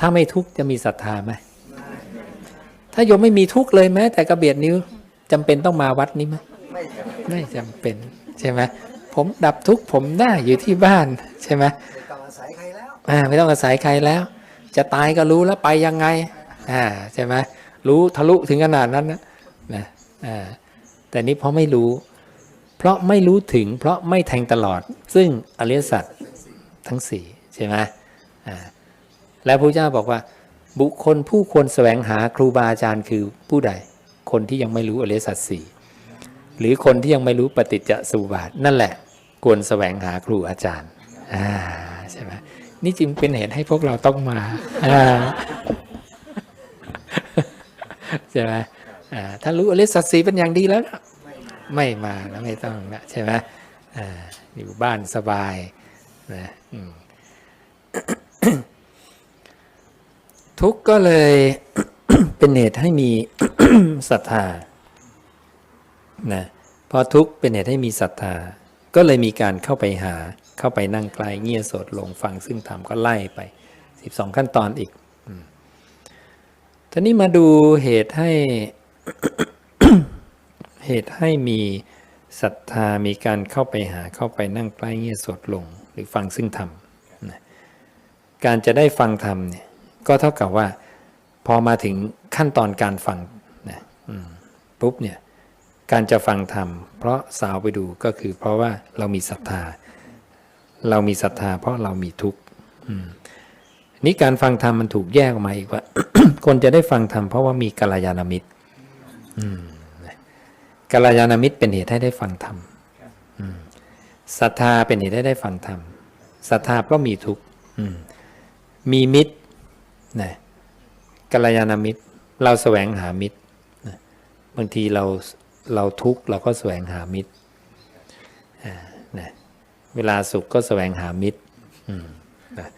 ถ้าไม่ทุกข์จะมีศรัทธาไหมถ้าโยมไม่มีทุกข์เลยแม้แต่กระเบียดนิ้วจำเป็นต้องมาวัดนี้ไหมไม่จำเป็นไม่จำเป็นใช่ไหมผมดับทุกข์ผมได้อยู่ที่บ้านใช่ไหมไม่ต้องอาศัยใครแล้วอ่าไม่ต้องอาศัยใครแล้ว จะตายก็รู้แล้วไปยังไงอ่าใช่ไหมรู้ทะลุถึงขนาดนั้นนะนะอ่าแต่นี้เพราะไม่รู้ เพราะไม่รู้ถึง เพราะไม่แทงตลอด ซึ่งอริยสัจทั้งสี่ใช่ไหมอ่า แล้วพระเจ้าบอกว่า บุคคลผู้ควรแสวงหาครูบาอาจารย์คือผู้ใด คนที่ยังไม่รู้อริยสัจสี่หรือคนที่ยังไม่รู้ปฏิจจสมุปบาทนั่นแหละ ควรแสวงหาครูอาจารย์อ่าใช่ไหมนี่จึงเป็นเหตุให้พวกเราต้องมาอ่าใช่ไหมอ่าถ้ารู้อริยสัจสี่เป็นอย่างดีแล้ว ไม่มาแล้วไม่ต้องนะใช่ไหมอ่าอยู่บ้านสบายนะอืม ทุกข์ก็เลยเป็นเหตุให้มีศรัทธานะพอทุกข์เป็นเหตุให้มีศรัทธา ก็เลยมีการเข้าไปหาเข้าไปนั่งไกลเงี่ยโสดลงฟังซึ่งธรรมก็ไล่ไป 12 ขั้นตอนอีกทีนี้มาดูเหตุให้เหตุให้มีศรัทธามีการเข้าไปหาเข้าไปนั่งใกล้เงี่ยโสดลง หรือฟังซึ่งธรรมนะการจะได้ฟังธรรมเนี่ย ก็เท่ากับว่า พอมาถึงขั้นตอนการฟังนะปุ๊บเนี่ยการจะฟังธรรม เพราะสาวไปดูก็คือ เพราะว่าเรามีศรัทธา เรามีศรัทธา เพราะเรามีทุกข์นี่การฟังธรรมมันถูกแยกออกมาอีกว่า คนจะได้ฟังธรรมเพราะว่ามีกัลยาณมิตรกัลยาณมิตรเป็นเหตุให้ได้ฟังธรรมศรัทธาเป็นเหตุให้ได้ฟังธรรมศรัทธาเพราะมีทุกข์มีมิตร นะกัลยาณมิตร เราแสวงหามิตรนะบางทีเราเราทุกข์เราก็แสวงหามิตรนะเวลาสุขก็แสวงหามิตรนะ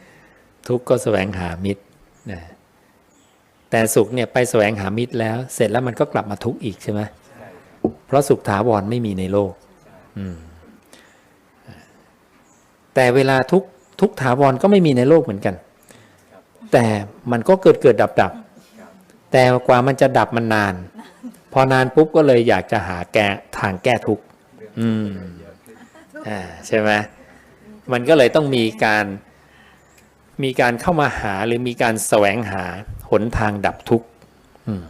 ทุกข์ก็แสวงหามิตรนะแต่สุขเนี่ยไปแสวงหามิตรแล้ว เสร็จแล้วมันก็กลับมาทุกข์อีกใช่ไหมเพราะสุขถาวรไม่มีในโลกแต่เวลาทุกทุกถาวรก็ไม่มีในโลกเหมือนกัน แต่มันก็เกิดเกิดดับดับแต่กว่ามันจะดับมันนาน พอนานปุ๊บก็เลยอยากจะหาแก้ทางแก้ทุกข์อืมอ่าใช่ไหมมันก็เลยต้องมีการมีการเข้ามาหาหรือมีการแสวงหาหนทางดับทุกข์อืม